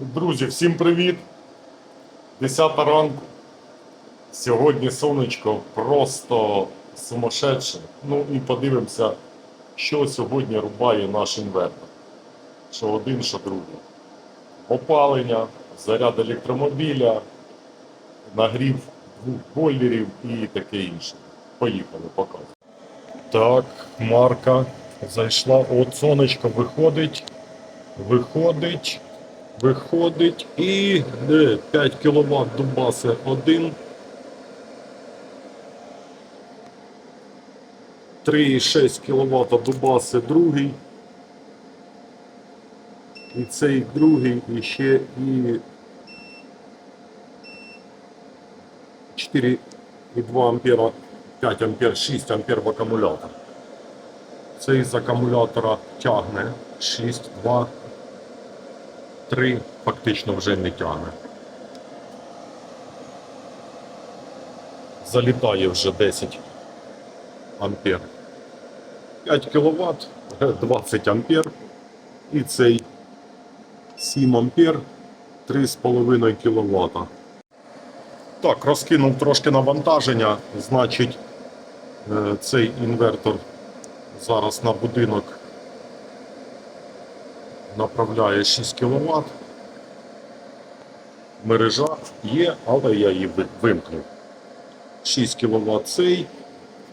Друзі, всім привіт! 10 ранку. Сьогодні сонечко просто сумасшедше. Ну і подивимося, що сьогодні рубає наш інвертор. Що один, що другий. Опалення, заряд електромобіля, нагрів двох бойлерів і таке інше. Поїхали, показуємо. Так, Марка зайшла. От сонечко виходить. Виходить. Виходить і 5 кВт дубаси один. 3,6 кВт дубаси другий. І цей другий і ще і 4,2 ампера, 5 ампер, 6 ампер в акумулятор. Цей з акумулятора тягне 6,2 3 фактично вже не тягне. Залітає вже 10 ампер. 5 кВт, 20 ампер. І цей 7 ампер, 3,5 кВт. Так, розкинув трошки навантаження, значить е, цей інвертор зараз на будинок направляє 6 кВт. Мережа є, але я її вимкнув. 6 кВт цей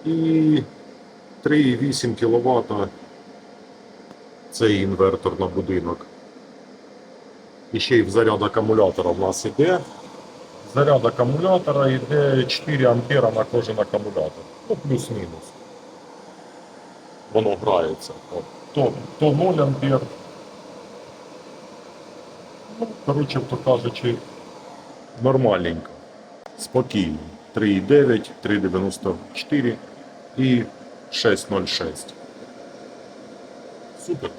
і 3,8 кВт цей інвертор на будинок. І ще й в заряд акумулятора в нас іде. Заряд акумулятора йде 4 ампера на кожен акумулятор. Ну, плюс-мінус. Воно грається. То, то 0 ампер, коротше, то кажучи, нормальненько. Спокійно. 3,9, 3,94 і 6,06. Супер.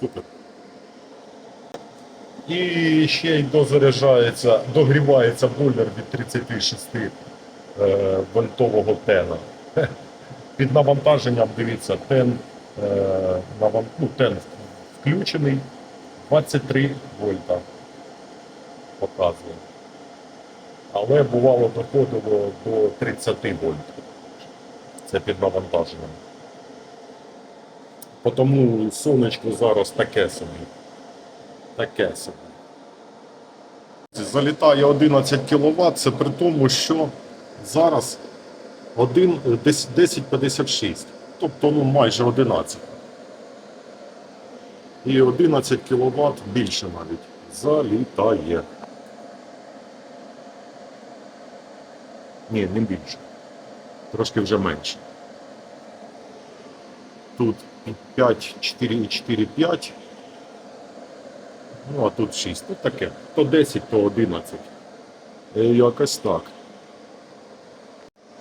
Супер. І ще й дозаряджається, догрівається бойлер від 36 е, вольтового тена. Під навантаженням, дивіться, тен, е, ну, тен включений 23 вольта показує. Але бувало доходило до 30 вольт. Це під навантаженням. Тому сонечко зараз таке собі. Таке собі. Залітає 11 кВт, це при тому, що зараз 1, 1056. Тобто ну, майже 11. І 11 кВт більше навіть залітає. Ні, не більше. Трошки вже менше. Тут 5, 4, 4, 5. Ну, а тут 6. Ну таке. То 10, то 11. Е, Якось так.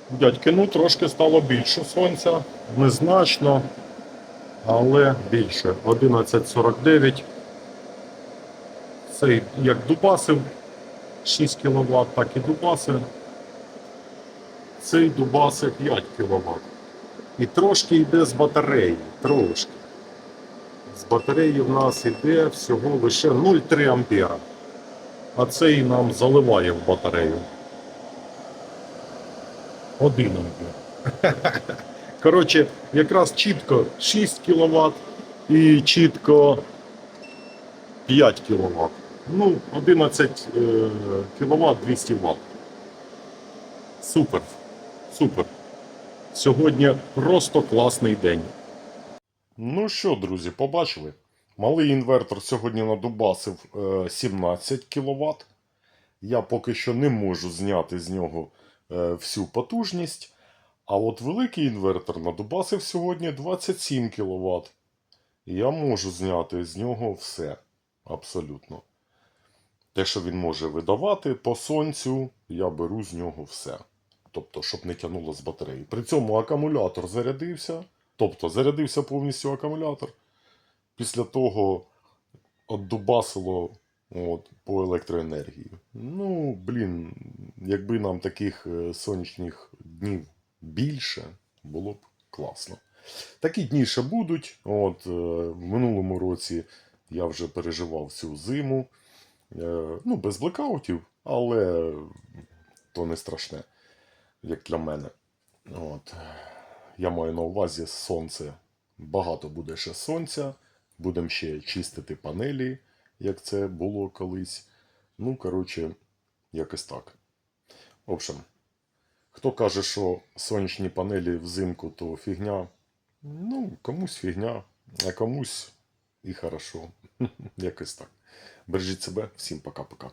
Дядьки, ну трошки стало більше сонця. Незначно але більше. 11,49. Цей як дубасив 6 кВт, так і дубасив. Цей дубасив 5 кВт. І трошки йде з батареї. Трошки. З батареї в нас йде всього лише 0,3 ампера. А цей нам заливає в батарею. 1 ампер. Коротше, якраз чітко 6 кВт і чітко 5 кВт. Ну, 11 е, кВт 200 Вт. Супер. Супер. Сьогодні просто класний день. Ну що, друзі, побачили? Малий інвертор сьогодні надубасив е, 17 кВт. Я поки що не можу зняти з нього е, всю потужність. А от великий інвертор надубасив сьогодні 27 кВт. І я можу зняти з нього все. Абсолютно. Те, що він може видавати по сонцю, я беру з нього все. Тобто, щоб не тягнуло з батареї. При цьому акумулятор зарядився. Тобто зарядився повністю акумулятор. Після того отдубасило от, по електроенергії. Ну, блін, якби нам таких е, сонячних днів більше, було б класно. Такі дні ще будуть. От, е, в минулому році Я вже переживав цю зиму. Е, Ну, без блекаутів, але то не страшне, як для мене. От. Я маю на увазі сонце. Багато буде ще сонця. Будемо ще чистити панелі, як це було колись. Ну, коротше, якось так. В общем, хто каже, що сонячні панелі взимку то фігня, ну, комусь фігня, а комусь і хорошо. Якось так. Бережіть себе, всім пока-пока.